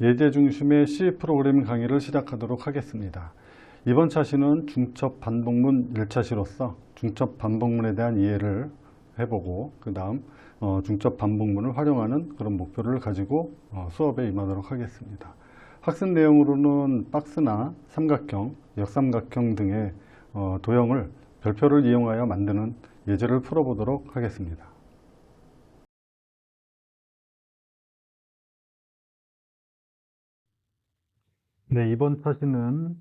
예제 중심의 C 프로그래밍 강의를 시작하도록 하겠습니다. 이번 차시는 중첩 반복문 1차시로서 중첩 반복문에 대한 이해를 해보고 그 다음 중첩 반복문을 활용하는 그런 목표를 가지고 어, 수업에 임하도록 하겠습니다. 학습 내용으로는 박스나 삼각형, 역삼각형 등의 어, 도형을 별표를 이용하여 만드는 예제를 풀어보도록 하겠습니다. 네, 이번 차시는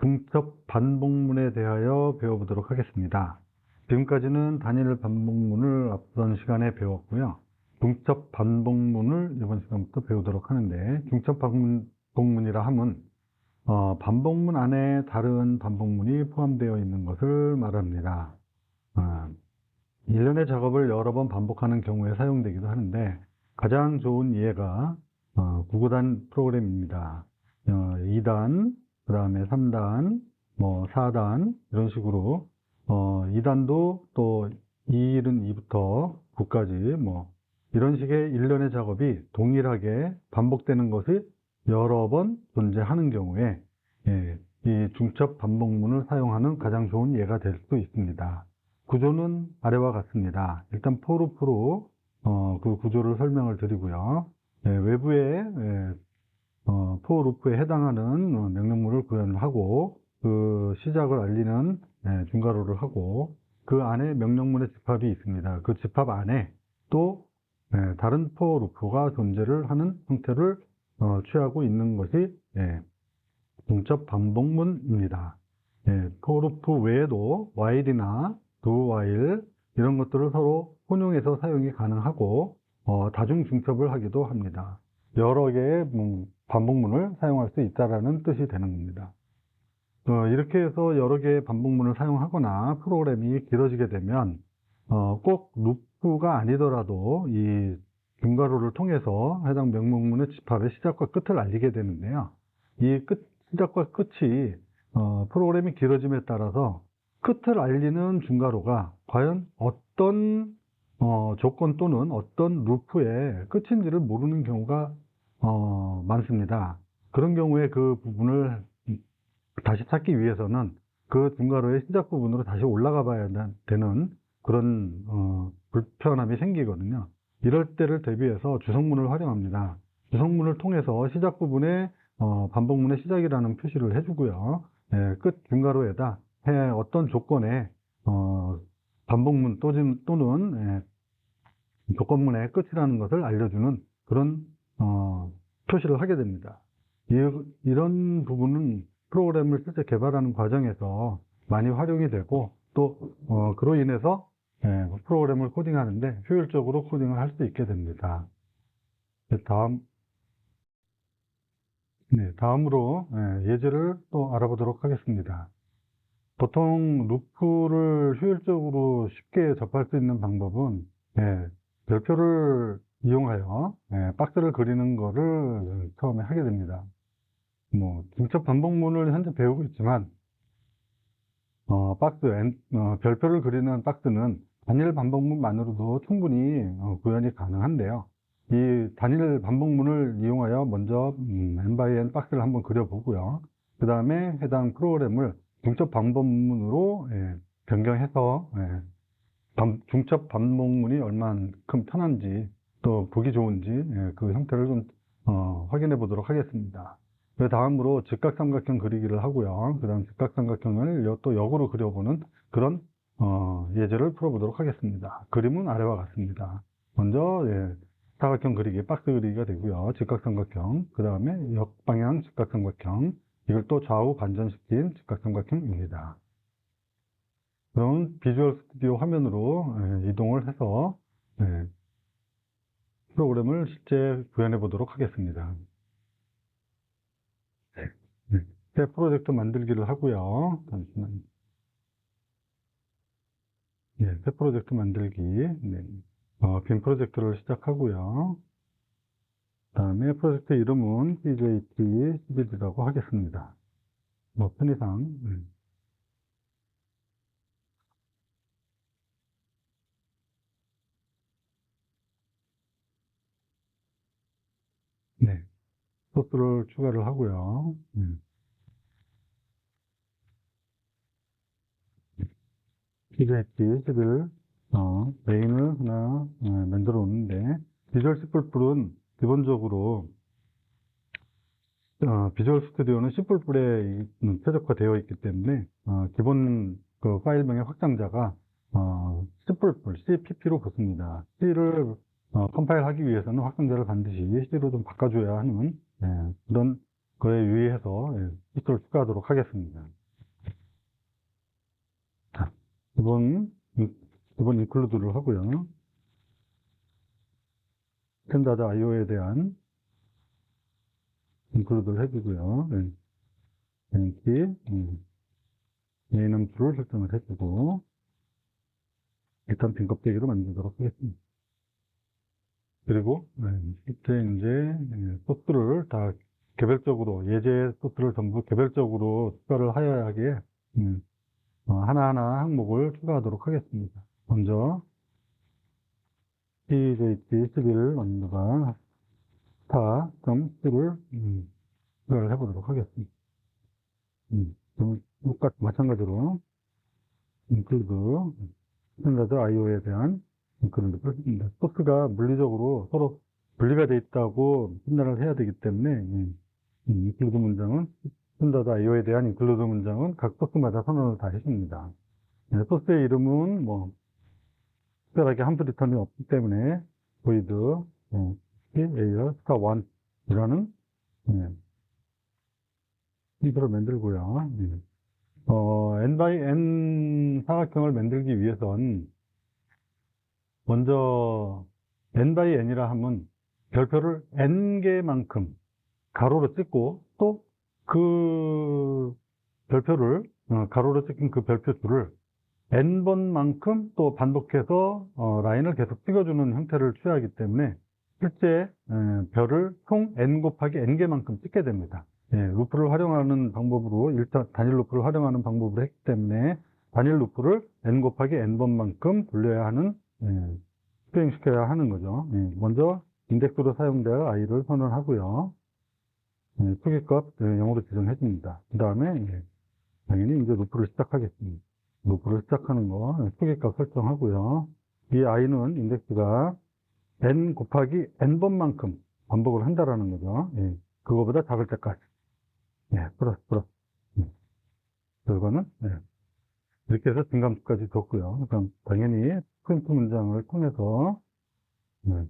중첩 반복문에 대하여 배워보도록 하겠습니다. 지금까지는 단일 반복문을 앞선 시간에 배웠고요. 중첩 반복문을 이번 시간부터 배우도록 하는데 중첩 반복문이라 함은 어, 반복문 안에 다른 반복문이 포함되어 있는 것을 말합니다. 어, 일련의 작업을 여러 번 반복하는 경우에 사용되기도 하는데 가장 좋은 이해가 어, 구구단 프로그램입니다. 어, 2단, 그 다음에 3단, 뭐 4단 이런 식으로 어, 2단도 또 2일은 2부터 9까지 뭐 이런 식의 일련의 작업이 동일하게 반복되는 것이 여러 번 존재하는 경우에 예, 이 중첩 반복문을 사용하는 가장 좋은 예가 될수 있습니다. 구조는 아래와 같습니다. 일단 포루프로 어, 그 구조를 설명을 드리고요. 예, 외부에 예, 어, 포 루프에 해당하는 어, 명령문을 구현을 하고 그 시작을 알리는 예, 중괄호를 하고 그 안에 명령문의 집합이 있습니다. 그 집합 안에 또 예, 다른 포 루프가 존재를 하는 형태를 어, 취하고 있는 것이 예, 중첩 반복문입니다. 예, 포루프 외에도 while이나 do while 이런 것들을 서로 혼용해서 사용이 가능하고 어, 다중 중첩을 하기도 합니다. 여러 개의 음, 반복문을 사용할 수 있다라는 뜻이 되는 겁니다. 어, 이렇게 해서 여러 개의 반복문을 사용하거나 프로그램이 길어지게 되면 어, 꼭 루프가 아니더라도 이 중괄호를 통해서 해당 명목문의 집합의 시작과 끝을 알리게 되는데요. 이 끝, 시작과 끝이 어, 프로그램이 길어짐에 따라서 끝을 알리는 중괄호가 과연 어떤 어, 조건 또는 어떤 루프의 끝인지를 모르는 경우가 어, 많습니다. 그런 경우에 그 부분을 다시 찾기 위해서는 그 중괄호의 시작 부분으로 다시 올라가 봐야 되는 그런 어, 불편함이 생기거든요. 이럴 때를 대비해서 주성문을 활용합니다. 주성문을 통해서 시작 부분에 어, 반복문의 시작이라는 표시를 해주고요. 예, 끝 중괄호에다 해 어떤 조건에 어, 반복문 또는, 예, 조건문의 끝이라는 것을 알려주는 그런 어, 표시를 하게 됩니다. 이, 이런 부분은 프로그램을 실제 개발하는 과정에서 많이 활용이 되고 또 어, 그로 인해서 예, 프로그램을 코딩하는데 효율적으로 코딩을 할 수 있게 됩니다. 다음 네, 다음으로 예, 예제를 또 알아보도록 하겠습니다. 보통 루프를 효율적으로 쉽게 접할 수 있는 방법은 예, 별표를 이용하여 예, 박스를 그리는 거를 처음에 하게 됩니다. 뭐 중첩 반복문을 현재 배우고 있지만 어, 박스 엔, 어, 별표를 그리는 박스는 단일 반복문만으로도 충분히 어, 구현이 가능한데요. 이 단일 반복문을 이용하여 먼저 음, n by n 박스를 한번 그려보고요. 그 다음에 해당 프로그램을 중첩 반복문으로 예, 변경해서 예, 반, 중첩 반복문이 얼만큼 편한지 또 보기 좋은지 예, 그 형태를 좀 어, 확인해 보도록 하겠습니다. 그 다음으로 직각삼각형 그리기를 하고요. 그 다음 직각삼각형을 또 역으로 그려보는 그런 어, 예제를 풀어보도록 하겠습니다. 그림은 아래와 같습니다. 먼저 예, 사각형 그리기, 박스 그리기가 되고요. 직각삼각형, 그 다음에 역방향 직각삼각형, 이걸 또 좌우 반전시킨 직각삼각형입니다. 그럼 비주얼 스튜디오 화면으로 예, 이동을 해서 예, 프로그램을 실제 구현해 보도록 하겠습니다. 네, 새 프로젝트 만들기를 하고요. 잠시만요. 예, 새 프로젝트 만들기. 네. 어, 빈 프로젝트를 시작하고요. 그 다음에 프로젝트 이름은 CJT 11이라고 하겠습니다. 뭐, 편의상. 음. 네. 소스를 추가를 하고요. 음. 기존했지 11 어, 메인을 하나 어, 만들어 놓는데 비주얼 C++은 기본적으로 어, 비주얼 스튜디오는 C++에 이- 최적화되어 있기 때문에 어, 기본 그 파일명의 확장자가 어, C++, CPP로 붙습니다. C를 어, 컴파일하기 위해서는 확장자를 반드시 C로 좀 바꿔줘야 하는 예, 그런 거에 유의해서 예, C를 추가하도록 하겠습니다. 자, 이번 이번 인클루드를 하고요. 스탠다드 IO에 대한 인클루드를 해주고요. 네. 키 음. 메인 함수를 설정을 해주고 일단 빈 껍데기로 만들도록 하겠습니다. 그리고 네, 이때 이제 예, 소스를 다 개별적으로 예제 소스를 전부 개별적으로 추가를 하여야 하기에 음, 어, 하나하나 항목을 추가하도록 하겠습니다. 먼저 PJT11 언더가 star.10을 음, 추가를 해보도록 하겠습니다. 음, 그럼 똑같 마찬가지로 include 스탠다드 IO에 대한 했습니다. 소스가 물리적으로 서로 분리가 돼 있다고 판단을 해야 되기 때문에 음, include 문장은 스탠다드 IO에 대한 include 문장은 각 소스마다 선언을 다 해줍니다. 네, 소스의 이름은 뭐 특별하게 함수 리턴이 없기 때문에 void 어, air star 1이라는 예, 힌트를 만들고요. 예. 어, n by n 사각형을 만들기 위해선 먼저 n by n이라 하면 별표를 n 개만큼 가로로 찍고 또 그 별표를 어, 가로로 찍힌 그 별표 수를 n번만큼 또 반복해서 어, 라인을 계속 찍어주는 형태를 취하기 때문에 실제 에, 별을 총 n 곱하기 n개만큼 찍게 됩니다. 예, 루프를 활용하는 방법으로 일단 단일 루프를 활용하는 방법으로 했기 때문에 단일 루프를 n 곱하기 n번만큼 돌려야 하는 예, 수행시켜야 하는 거죠. 예, 먼저 인덱스로 사용될 i를 선언하고요. 예, 예, 0으로 지정해 줍니다. 그 다음에 예, 당연히 이제 루프를 시작하겠습니다. 루프를 시작하는 거 예, 크기값 설정하고요. 이 i는 인덱스가 n 곱하기 n번만큼 반복을 한다라는 거죠. 예, 그거보다 작을 때까지. 예, 플러스, 플러스. 음. 결과는, 예. 이렇게 해서 증감수까지 뒀고요. 그럼 당연히 프린트 문장을 통해서, 예,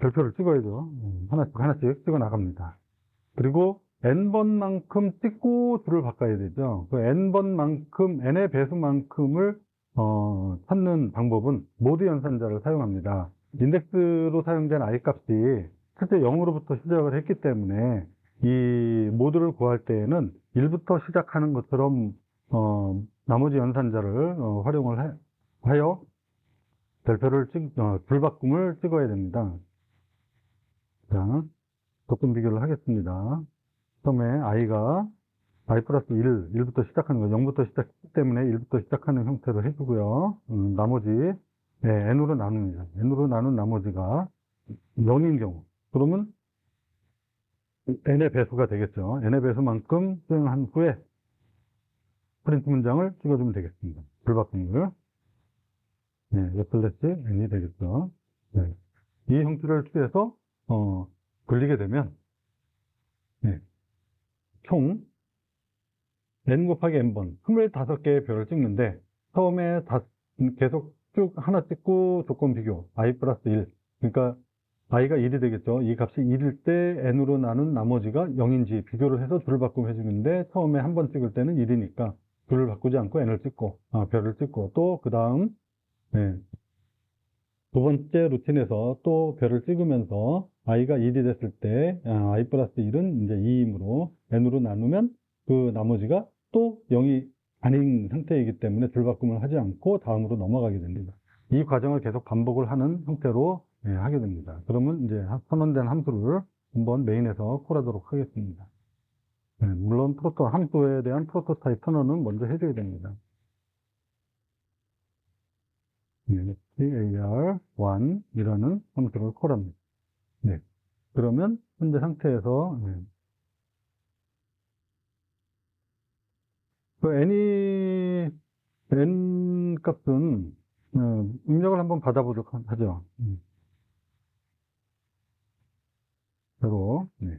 별표를 찍어야죠. 음, 하나씩, 하나씩 찍어 나갑니다. 그리고 n번만큼 찍고 줄을 바꿔야 되죠. 그 n번만큼, n의 배수만큼을, 어, 찾는 방법은 모드 연산자를 사용합니다. 인덱스로 사용된 i 값이 실제 0으로부터 시작을 했기 때문에 이 모드를 구할 때에는 1부터 시작하는 것처럼 어, 나머지 연산자를 어, 활용을 해- 하여 별표를 찍, 어, 불바꿈을 찍어야 됩니다. 자, 조건 비교를 하겠습니다. 처음에 i가 i 플러스 1, 1부터 시작하는 거, 0부터 시작했기 때문에 1부터 시작하는 형태로 해주고요. 음, 나머지 네, n으로 나눕니다. n으로 나눈 나머지가 0인 경우. 그러면 n의 배수가 되겠죠. n의 배수만큼 수행한 후에 프린트 문장을 찍어주면 되겠습니다. 불바꿈을. 네, 레플레스 n이 되겠죠. 네. 이 형태를 취해서, 어, 굴리게 되면, 네. 총 n 곱하기 n번, 25개의 별을 찍는데, 처음에 다, 계속 쭉 하나 찍고 조건 비교, i 플러스 1. 그러니까 i가 1이 되겠죠. 이 값이 1일 때 n으로 나눈 나머지가 0인지 비교를 해서 바꾸면 해주는데 처음에 한 번 찍을 때는 1이니까 줄을 바꾸지 않고 n을 찍고 아, 별을 찍고 또 그 다음 네. 두 번째 루틴에서 또 별을 찍으면서 i가 1이 됐을 때 아, i 플러스 1은 이제 2이므로 n으로 나누면 그 나머지가 또 0이 아닌 상태이기 때문에 줄 바꿈을 하지 않고 다음으로 넘어가게 됩니다. 이 과정을 계속 반복을 하는 형태로 예, 하게 됩니다. 그러면 이제 선언된 함수를 한번 메인에서 콜하도록 하겠습니다. 예, 물론 프로토 함수에 대한 프로토타입 선언은 먼저 해줘야 됩니다. 예, AR1이라는 함수를 콜합니다. 네. 그러면 현재 상태에서 네. 그 n이 n 값은 어, 입력을 한번 받아보도록 하죠. 음. 바로 네.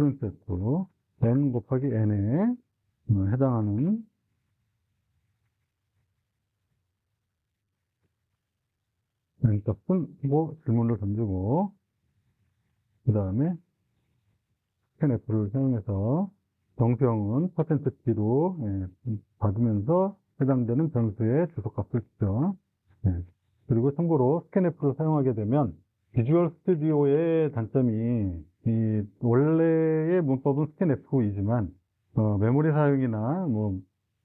프린트 F n 곱하기 n에 어, 해당하는 n 값은 뭐 질문을 던지고 그 다음에 scanf를 사용해서 정수형은 퍼센트 T로 예, 받으면서 해당되는 변수의 주소값을 주죠. 예. 그리고 참고로 스캔F를 사용하게 되면 비주얼 스튜디오의 단점이 이 원래의 문법은 스캔F이지만 어, 메모리 사용이나 뭐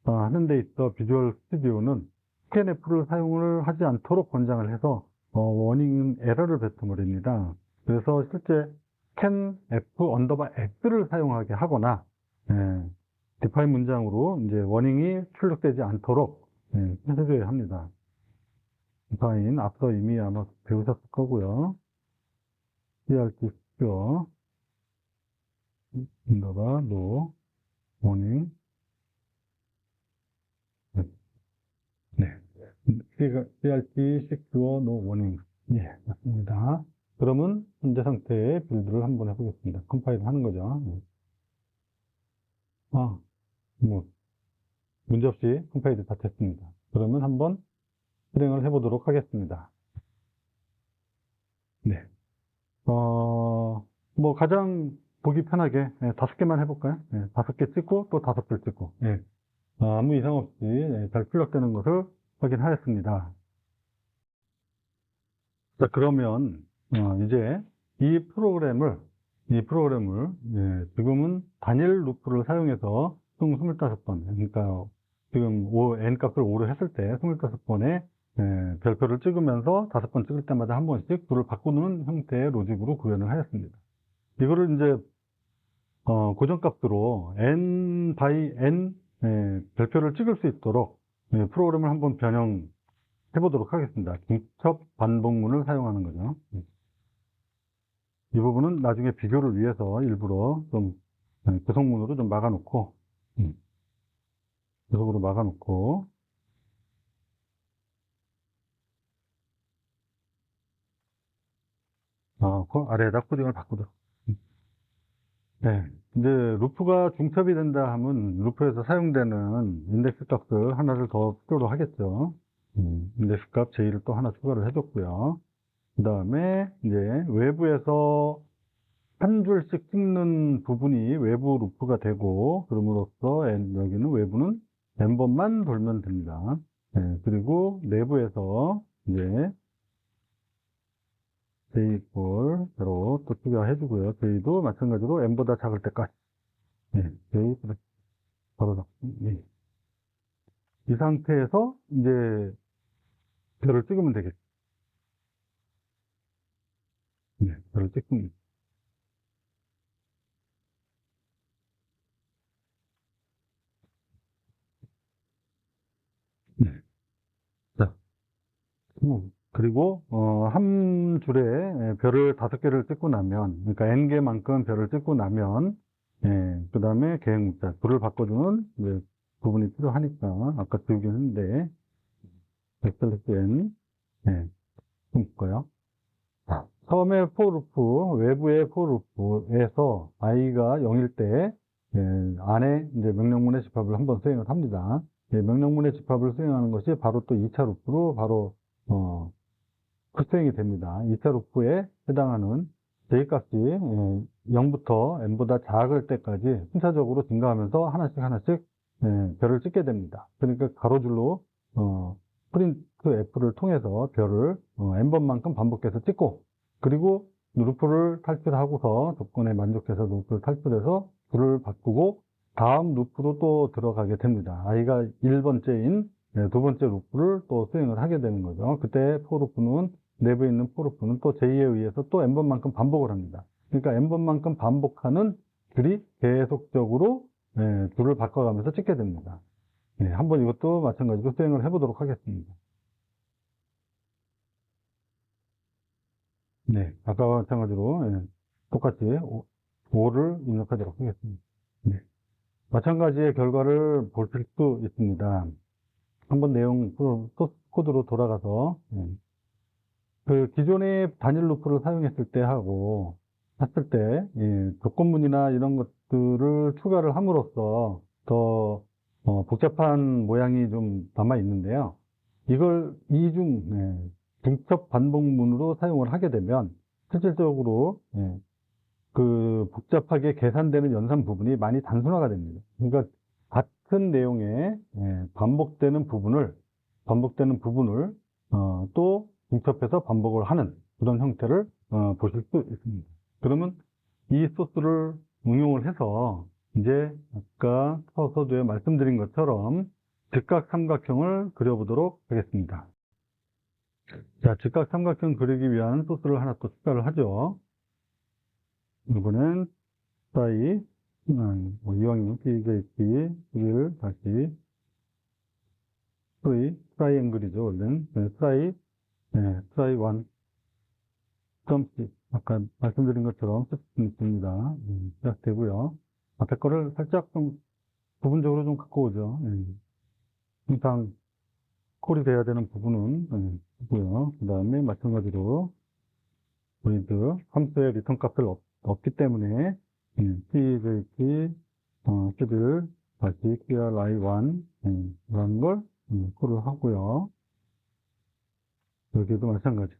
어, 하는 데 있어 비주얼 스튜디오는 스캔F를 사용을 하지 않도록 권장을 해서 어, 워닝 에러를 뱉어버립니다. 그래서 실제 scanf 언더바 x를 사용하게 하거나 예, 디파인 문장으로 이제 워닝이 출력되지 않도록 예, 해줘야 합니다. 디파인 앞서 이미 아마 배우셨을 거고요. CRT 스퀘어 언더바 노 워닝 네. CRT 시큐어 노 워닝 예, 맞습니다. 그러면 현재 상태의 빌드를 한번 해보겠습니다. 컴파일 하는 거죠. 네. 아, 뭐, 문제없이 컴파일이 다 됐습니다. 그러면 한번 실행을 해보도록 하겠습니다. 네. 어, 뭐, 가장 보기 편하게 예, 다섯 개만 해볼까요? 예, 다섯 개 찍고 또 다섯 개 찍고, 예. 아, 아무 이상 없이 예, 잘 출력되는 것을 확인하였습니다. 자, 그러면, 어, 이제 이 프로그램을 이 프로그램을 예, 지금은 단일 루프를 사용해서 총 25번 그러니까 지금 n 값을 5로 했을 때 25번의 예, 별표를 찍으면서 5번 찍을 때마다 한 번씩 불을 바꾸는 형태의 로직으로 구현을 하였습니다. 이거를 이제 어, 고정값으로 n by n 예, 별표를 찍을 수 있도록 예, 프로그램을 한번 변형해 보도록 하겠습니다. 중첩 반복문을 사용하는 거죠. 이 부분은 나중에 비교를 위해서 일부러 좀 네, 구성문으로 좀 막아놓고 음, 구석으로 막아놓고 아, 그 아래에다 코딩을 바꾸도록. 음. 네, 이제 루프가 중첩이 된다 하면 루프에서 사용되는 인덱스 값을 하나를 더 필요로 하겠죠. 음, 인덱스 값 j 를 또 하나 추가를 해줬고요. 그 다음에 이제 외부에서 한 줄씩 찍는 부분이 외부 루프가 되고 그럼으로써 N, 여기는 외부는 n번만 돌면 됩니다. 네, 그리고 내부에서 이제 대로 또 추가해 주고요. j도 마찬가지로 n보다 작을 때까지 네, j 바로 작 네. 이 상태에서 이제 별을 찍으면 되겠죠. 네, 별을 찍습니다. 네. 자, 음, 그리고 어, 한 줄에 예, 별을 다섯 개를 찍고 나면, 그러니까 n 개만큼 별을 찍고 나면, 예, 그 다음에 계획 문자 불을 바꿔주는 이제 부분이 필요하니까 아까 지우긴 했는데 백슬래시 n 예. 자, 처음에 loop 외부의 loop에서 i가 0일 때 예, 안에 이제 명령문의 집합을 한번 수행을 합니다. 예, 명령문의 집합을 수행하는 것이 바로 또 2차 루프로 바로 어, 수행이 됩니다. 2차 루프에 해당하는 J값이 예, 0부터 n보다 작을 때까지 순차적으로 증가하면서 하나씩 하나씩 예, 별을 찍게 됩니다. 그러니까 가로줄로 어, 프린트 F를 통해서 별을 어, n번만큼 반복해서 찍고 그리고 루프를 탈출하고서 조건에 만족해서 루프를 탈출해서 불을 바꾸고 다음 루프로 또 들어가게 됩니다. i가 1번째인 두 번째 루프를 또 수행을 하게 되는 거죠. 그때 포 루프는 내부에 있는 포루프는 또 j에 의해서 또 n번만큼 반복을 합니다. 그러니까 n번만큼 반복하는 줄이 계속적으로 예, 줄을 바꿔가면서 찍게 됩니다. 예, 한번 이것도 마찬가지로 수행을 해보도록 하겠습니다. 네, 아까와 마찬가지로 예, 똑같이 5를 입력하도록 하겠습니다. 네. 마찬가지의 결과를 보실 수 있습니다. 한번 내용 그 소스 코드로 돌아가서 예. 그 기존의 단일 루프를 사용했을 때 하고 했을 때 예, 조건문이나 이런 것들을 추가를 함으로써 더 어, 복잡한 모양이 좀 남아 있는데요. 이걸 이중 예, 중첩 반복문으로 사용을 하게 되면 실질적으로 예, 그 복잡하게 계산되는 연산 부분이 많이 단순화가 됩니다. 그러니까 같은 내용의 예, 반복되는 부분을 반복되는 부분을 어, 또 중첩해서 반복을 하는 그런 형태를 어, 보실 수 있습니다. 그러면 이 소스를 응용을 해서 이제 아까 서서두에 말씀드린 것처럼 직각 삼각형을 그려보도록 하겠습니다. 자, 직각 삼각형 그리기 위한 소스를 하나 또 추가를 하죠. 이번엔 사이, 음, 뭐 이왕이면 PJP, 를 다시, 트라이, 트라이앵글이죠, 원래는. 네, 트라이, 네, 트라이 1. 점씩, 아까 말씀드린 것처럼 쓸수 있습니다. 음, 시작되고요. 앞에 거를 살짝 좀 부분적으로 좀 갖고 오죠. 예. 항상 콜이 돼야 되는 부분은 예, 있고요. 그 다음에 마찬가지로 우리도 함수의 리턴 값을 없, 없기 때문에 예, PJP 어, 11 다시 QRI1 예, 이런 걸 음, 콜을 하고요. 여기도 마찬가지.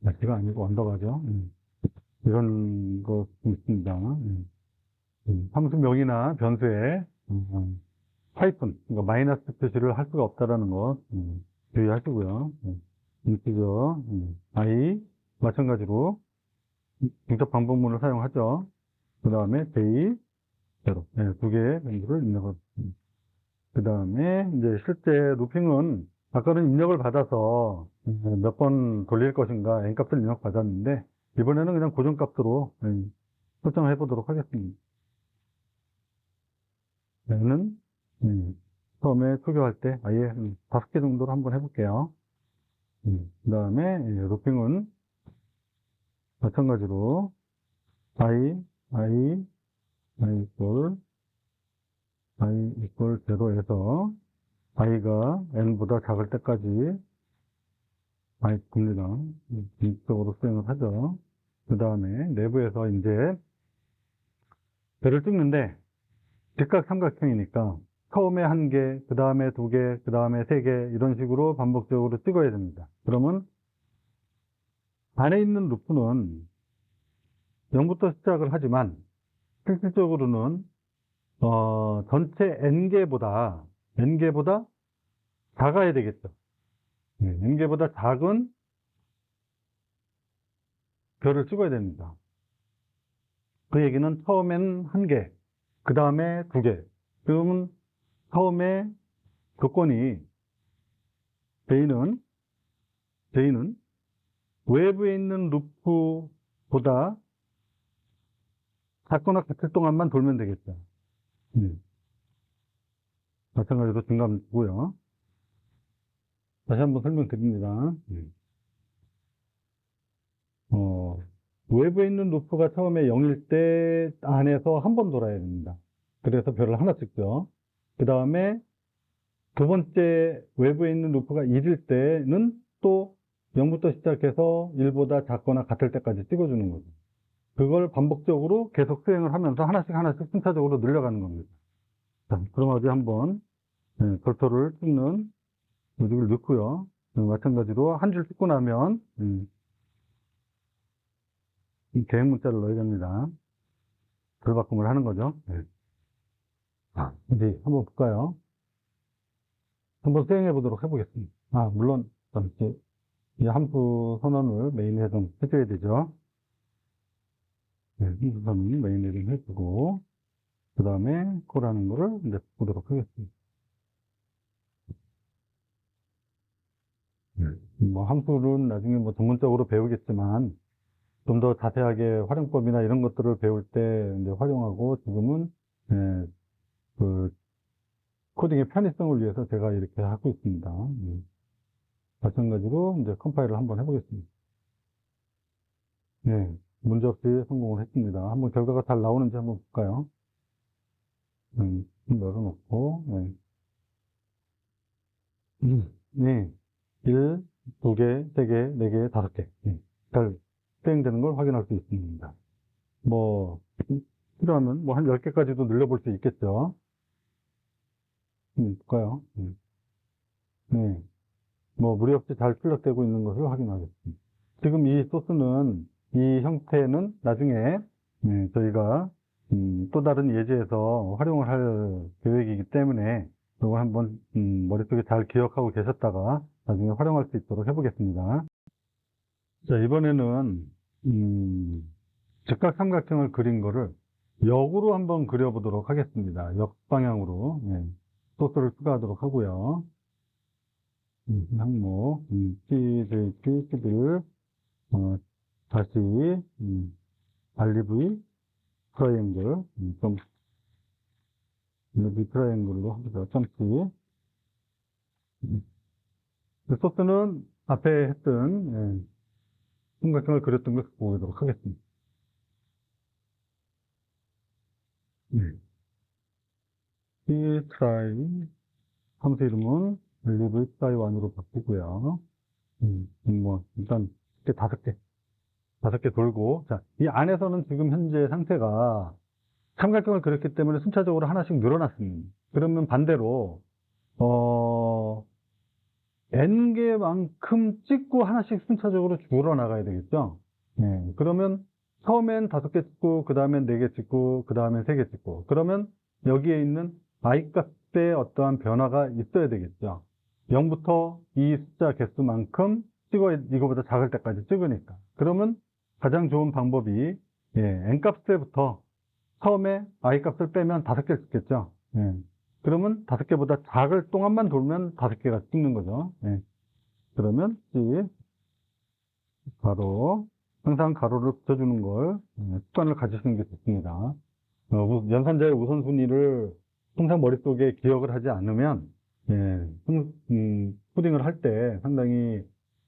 날씨가 아니고 언더가죠. 음. 이런 거 있습니다. 음. 음, 함수명이나 변수에 음, 하이픈, 그러니까 마이너스 표시를 할 수가 없다라는 것 음, 주의하시고요. 음, 인티저 음, i 마찬가지로 중첩 반복문을 사용하죠. 그 다음에 베이 제로 네, 두 개의 변수를 입력을 그 다음에 이제 실제 루핑은 아까는 입력을 받아서 몇 번 돌릴 것인가 n 값을 입력 받았는데 이번에는 그냥 고정값으로 음, 설정을 해보도록 하겠습니다. 얘는 음, 처음에 초교할 때 아예 음, 다섯 개 정도로 한번 해볼게요. 음, 그 다음에 예, 로핑은 마찬가지로 i, i, i equal, i equal 0에서 i가 n보다 작을 때까지 i 굽니다. 인적으로 수행을 하죠. 그 다음에 내부에서 이제 배를 찍는데 직각 삼각형이니까 처음에 한 개, 그 다음에 두 개, 그 다음에 세 개 이런 식으로 반복적으로 찍어야 됩니다. 그러면 안에 있는 루프는 0부터 시작을 하지만 실질적으로는 어, 전체 n개보다 n개보다 작아야 되겠죠. 네, n개보다 작은 별을 찍어야 됩니다. 그 얘기는 처음엔 한 개, 그 다음에 두 개. 그러면 처음에 조건이 J는 J는 외부에 있는 루프보다 작거나 같을 동안만 돌면 되겠죠. 네. 마찬가지로 증감고요. 다시 한번 설명드립니다. 네. 어, 외부에 있는 루프가 처음에 0일 때 안에서 한 번 돌아야 됩니다. 그래서 별을 하나 찍죠. 그 다음에 두 번째 외부에 있는 루프가 1일 때는 또 0부터 시작해서 1보다 작거나 같을 때까지 찍어주는 거죠. 그걸 반복적으로 계속 수행을 하면서 하나씩 하나씩 순차적으로 늘려가는 겁니다. 자, 그럼 어디 한번 네, 별표를 찍는 요직을 넣고요. 네, 마찬가지로 한줄 찍고 나면 음, 이 계획 문자를 넣어야 됩니다. 별바꿈을 하는 거죠. 네. 아, 이제 한번 볼까요? 한번 수행해 보도록 해보겠습니다. 아, 물론, 잠시, 이 함수 선언을 메인 헤딩 해줘야 되죠. 네, 함수 선언 메인 헤딩 해주고, 그 다음에 코라는 거를 이제 보도록 하겠습니다. 네. 뭐, 함수는 나중에 뭐 전문적으로 배우겠지만, 좀 더 자세하게 활용법이나 이런 것들을 배울 때 이제 활용하고, 지금은, 예, 그 코딩의 편의성을 위해서 제가 이렇게 하고 있습니다. 음. 마찬가지로 이제 컴파일을 한번 해보겠습니다. 네, 문제없이 성공을 했습니다. 한번 결과가 잘 나오는지 한번 볼까요? 음, 열어놓고, 네. 음, 네. 1, 2개, 3개, 4개, 5개. 네. 잘 수행되는 걸 확인할 수 있습니다. 뭐, 필요하면 뭐 한 10개까지도 늘려볼 수 있겠죠. 음, 볼까요? 음. 네. 뭐, 무리 없이 잘 출력되고 있는 것을 확인하겠습니다. 지금 이 소스는, 이 형태는 나중에, 네, 저희가, 음, 또 다른 예제에서 활용을 할 계획이기 때문에, 이거 한번, 음, 머릿속에 잘 기억하고 계셨다가, 나중에 활용할 수 있도록 해보겠습니다. 자, 이번에는, 음, 직각 삼각형을 그린 거를 역으로 한번 그려보도록 하겠습니다. 역방향으로, 네, 소스를 추가하도록 하고요. 음, 항목, 음, CJP, CD를, 어, 다시, 음, RDV, 트라이앵글, 음, 좀, 여기 트라이앵글로 합니다. 그 소스는 앞에 했던, 예, 삼각형을 그렸던 걸 갖고 오도록 하겠습니다. 네. 이 트라이, 함수 이름은 리브 트라이 1으로 바꾸고요. 음, 뭐, 일단, 이렇게 다섯 개. 다섯 개 돌고, 자, 이 안에서는 지금 현재 상태가 삼각형을 그렸기 때문에 순차적으로 하나씩 늘어났습니다. 그러면 반대로, 어, n개만큼 찍고 하나씩 순차적으로 줄어나가야 되겠죠? 네. 그러면 처음엔 다섯 개 찍고, 그 다음엔 네 개 찍고, 그 다음엔 세 개 찍고, 그러면 여기에 있는 i 값에 어떠한 변화가 있어야 되겠죠? 0부터 이 숫자 개수만큼 찍어야, 이거보다 작을 때까지 찍으니까. 그러면 가장 좋은 방법이, 예, n 값에부터 처음에 i 값을 빼면 다섯 개를 찍겠죠? 예. 그러면 다섯 개보다 작을 동안만 돌면 다섯 개가 찍는 거죠. 예. 그러면 C, 가로, 항상 가로를 붙여주는 걸 예, 습관을 가지시는 게 좋습니다. 어, 우- 연산자의 우선순위를 항상 머릿속에 기억을 하지 않으면 예, 음, 음, 코딩을 할 때 상당히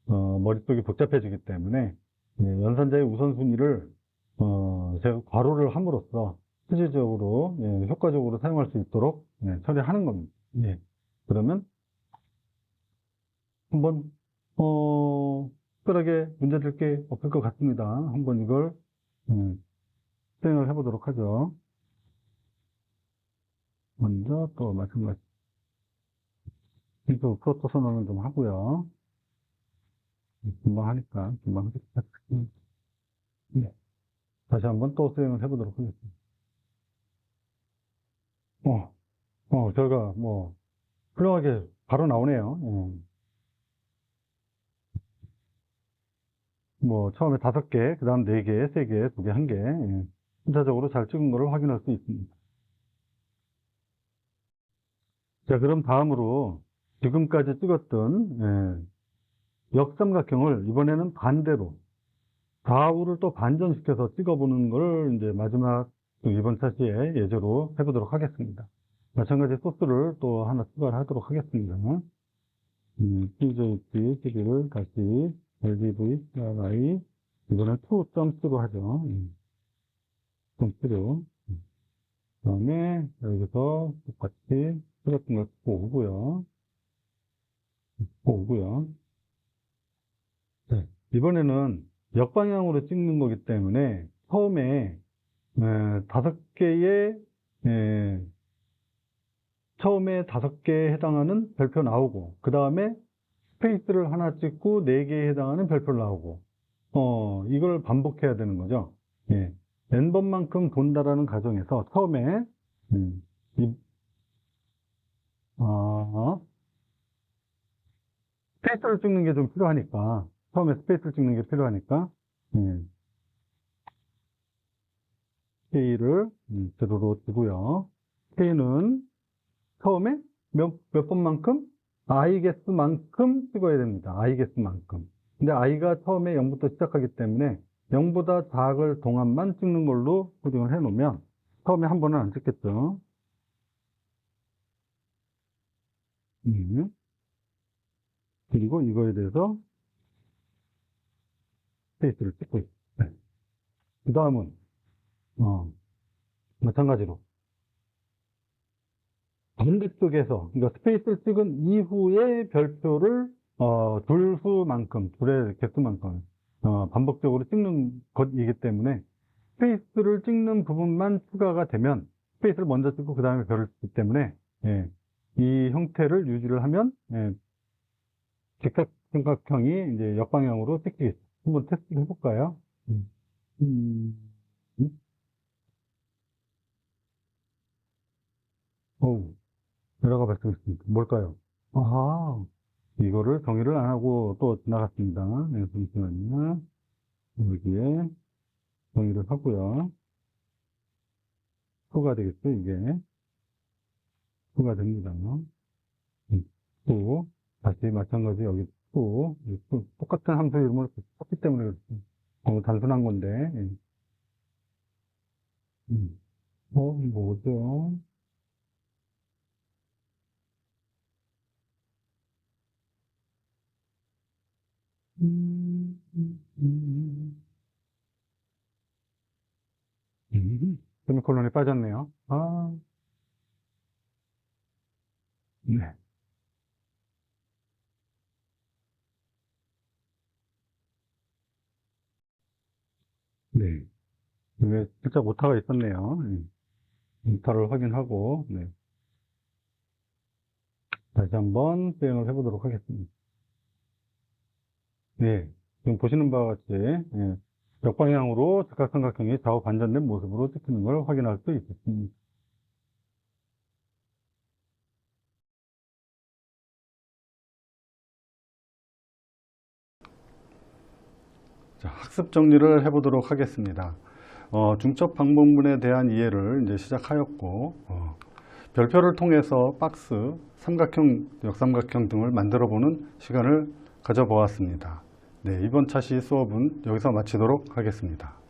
어, 머릿속이 복잡해지기 때문에 예, 연산자의 우선순위를 어, 괄호를 함으로써 실질적으로 예, 효과적으로 사용할 수 있도록 예, 처리하는 겁니다. 예. 그러면 한번 어, 특별하게 문제될 게 없을 것 같습니다. 한번 이걸 음, 수행을 해보도록 하죠. 먼저 또 마찬가지 또 프로토 선언을 좀 하고요. 금방 하니까 금방 하겠습니다. 네. 다시 한번 또 수행을 해보도록 하겠습니다. 어, 어, 결과 뭐 훌륭하게 바로 나오네요. 예. 뭐 처음에 다섯 개, 그 다음 네 개, 세 개, 두 개, 한 개, 예. 순차적으로 잘 찍은 거를 확인할 수 있습니다. 자, 그럼 다음으로 지금까지 찍었던 예, 역삼각형을 이번에는 반대로 좌우를 또 반전시켜서 찍어보는 걸 이제 마지막 그 이번 차시에 예제로 해보도록 하겠습니다. 마찬가지 소스를 또 하나 추가를 하도록 하겠습니다. 음, PJT, CD를 다시 LDV, CRI, 이번엔 2.3로 하죠. 음, 2.3로. 그 다음에 여기서 똑같이 똑같은 걸 뽑고요. 뽑고요. 네, 이번에는 역방향으로 찍는 거기 때문에 처음에 에, 다섯 개의 에, 처음에 다섯 개에 해당하는 별표 나오고 그 다음에 스페이스를 하나 찍고 네 개에 해당하는 별표 나오고 어 이걸 반복해야 되는 거죠. 예. n 번만큼 돈다라는 가정에서 처음에 음, 이, 아, 스페이스를 찍는 게 좀 필요하니까 처음에 스페이스를 찍는 게 필요하니까 예. K를 음, 제로로 두고요. K는 처음에 몇, 몇 번만큼? i 개수만큼 찍어야 됩니다. i 개수만큼. 근데 i가 처음에 0부터 시작하기 때문에 0보다 작을 동안만 찍는 걸로 코딩을 해 놓으면 처음에 한 번은 안 찍겠죠. 음. 그리고 이거에 대해서 스페이스를 찍고 있어요. 네. 그 다음은, 어, 마찬가지로. 반대쪽에서, 그러니까 스페이스를 찍은 이후에 별표를, 어, 줄수만큼, 줄의 개수만큼, 어, 반복적으로 찍는 것이기 때문에, 스페이스를 찍는 부분만 추가가 되면, 스페이스를 먼저 찍고 그 다음에 별을 찍기 때문에, 예, 이 형태를 유지를 하면, 예, 직각 삼각형이 이제 역방향으로 찍히겠죠. 한번 테스트 해볼까요? 음. 음. 음? 어우, 에러가 발생했습니다. 뭘까요? 아하, 이거를 정의를 안 하고 또 지나갔습니다. 네, 잠시만요. 여기에 정의를 하고요. 수가 되겠죠, 이게. 수가 됩니다. 음, 수. 다시 마찬가지 여기 수. 이 수. 똑같은 함수 이름을 썼기 때문에. 너무 단순한 건데. 예. 음. 어, 뭐죠? 음, 음, 음. 음, 세미콜론에 빠졌네요. 아, 네. 네. 이게 살짝 오타가 있었네요. 예. 오타를 확인하고, 네. 다시 한번 수행을 해보도록 하겠습니다. 네. 지금 보시는 바와 같이, 예. 역방향으로 직각삼각형이 좌우 반전된 모습으로 찍히는 걸 확인할 수 있습니다. 자, 학습 정리를 해보도록 하겠습니다. 어, 중첩 방법문에 대한 이해를 이제 시작하였고, 어, 별표를 통해서 박스, 삼각형, 역삼각형 등을 만들어 보는 시간을 가져보았습니다. 네, 이번 차시 수업은 여기서 마치도록 하겠습니다.